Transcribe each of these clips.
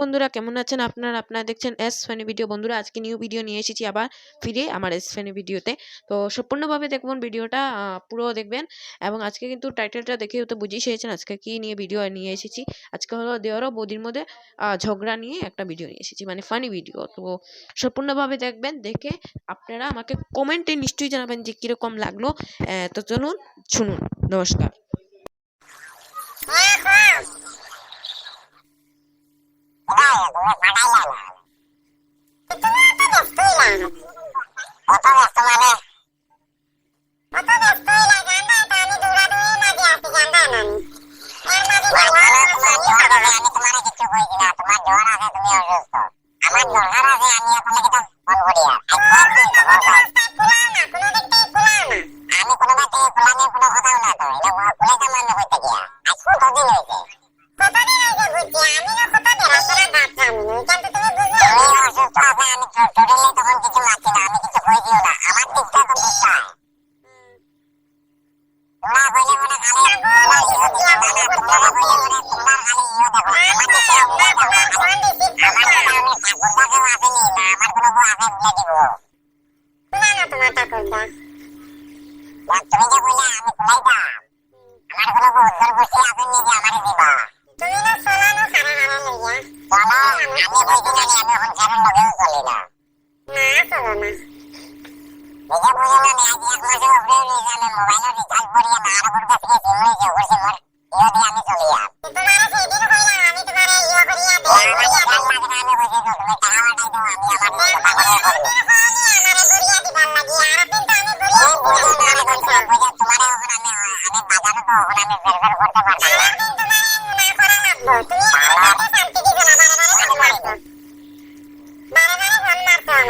বন্ধুরা কেমন আছেন আপনারা? আপনারা দেখছেন এস ফানি ভিডিও বন্ধুরা, আজকে নিউ ভিডিও নিয়ে এসেছি আবার ফিরে আমার এস ফানি ভিডিওতে তো। সম্পূর্ণভাবে দেখবেন ভিডিওটা পুরো দেখবেন এবং আজকে কিন্তু টাইটেলটা দেখে তো বুঝেই এসেছেন আজকে কি নিয়ে ভিডিও নিয়ে এসেছি। আজকে হলো দেওয়ার ও বৌদির মধ্যে ঝগড়া নিয়ে একটা ভিডিও নিয়ে এসেছি মানে ফানি ভিডিও তো সম্পূর্ণভাবে দেখবেন, দেখে আপনারা আমাকে কমেন্টে নিশ্চয়ই জানাবেন যে কীরকম লাগল। তো চলুন, শুনুন। নমস্কার। আমি খোলা নিয়ে কোনো কথা না তো এটা খুলেটা মানে হইতে গিয়া। আজ কতদিন হয়েছে। মোবাইলের রিচার্জ করিয়ে না আর ওর সিম লইছে ওর সিম ইয়ে আমি চলি আর এখন আমি বের বের করতে পারতাম না তোমার না করা লাগবো তুমি আমাকে শান্তি দিবে না বারে বারে ফোন মারতো বারে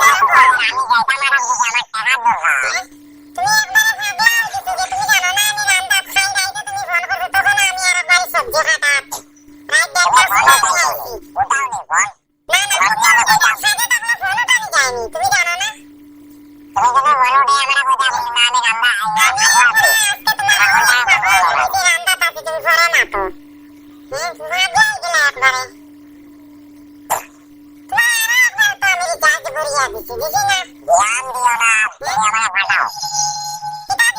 বারে ফোন মারতো আমারে তুমি একবার না এটা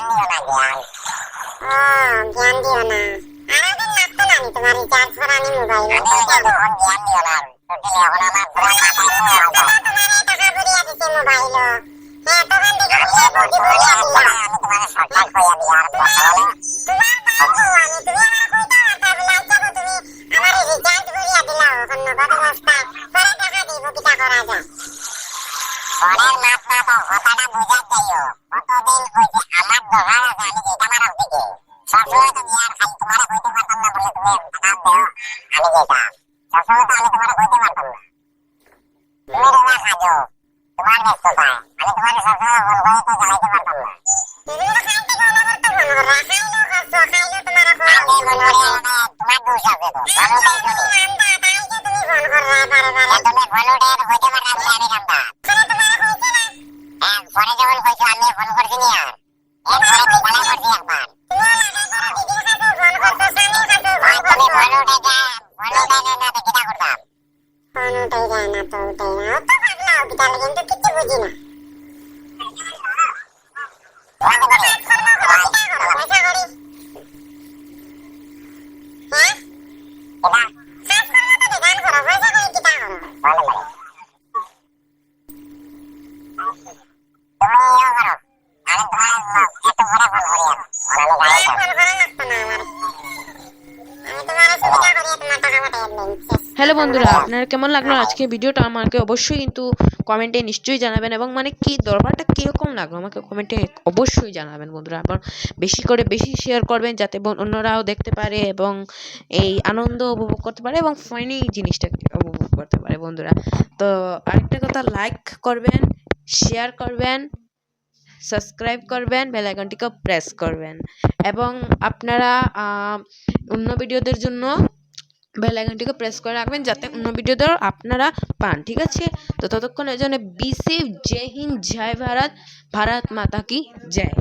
দিও না ও জ্ঞান দিও না আর লাগতো না আমি তোমার রিচার্জ করা আমি মোবাইলে তোমার এই টাকা ভরিয়া দিছি মোবাইলে হ্যাঁ তখন থেকে বিয়ে বৌদি ভরিয়া দিলাম তোমার বাবু পরের মাত্রা তো কথাটা বুঝার চাইও কতদিন হয়েছে আমার দোকান আছে আমি যেটা মারার দিকে। সবসময় তো আমি খালি তোমার কইতে পারতাম না বলে তুমি টাকা দেও আমি যেটা সবসময় তো আমি তোমার কইতে পারতাম না। তুমি রোজা খাজো তোমার ব্যস্ততায়। আমি তোমার সবসময় ফোন করে তো জ্বালাইতে পাগলা কিন্তু কিছু বুঝি না। বন্ধ করে কাজকর্ম করো কিটা করো পয়সা করি হ্যাঁ এটা কাজকর্ম তো বেগান করো পয়সা করি কিটা করো বন্ধ করে তুমি ইয়ে করো আমি তোমার এত করে ফোন করি আর আমি আর গাড়ি ফোন করা লাগতো না আমার আমি তোমার সুবিধা করিয়া তোমার টাকা পাঠাই দিন শেষ হ্যালো বন্ধুরা আপনার কেমন লাগল আজকে ভিডিওটা? আমাকে অবশ্যই কিন্তু কমেন্টে নিশ্চয়ই জানাবেন এবং মানে কি দরবারটা কীরকম লাগল? আমাকে কমেন্টে অবশ্যই জানাবেন বন্ধুরা এবং বেশি করে বেশি শেয়ার করবেন যাতে অন্যরাও দেখতে পারে এবং এই আনন্দ উপভোগ করতে পারে এবং ফানি জিনিসটাকে উপভোগ করতে পারে বন্ধুরা। তো আরেকটা কথা লাইক করবেন শেয়ার করবেন সাবস্ক্রাইব করবেন বেল আইকনটিকে প্রেস করবেন। এবং আপনারা অন্য ভিডিওদের জন্য বেল আইকনটিকে প্রেস করে রাখবেন যাতে অন্য ভিডিও ভিডিওতেও আপনারা পান, ঠিক আছে? তো ততক্ষণের জন্য, বি সেফ জয় হিন্দ, জয় ভারত ভারত মাতা কি জয়।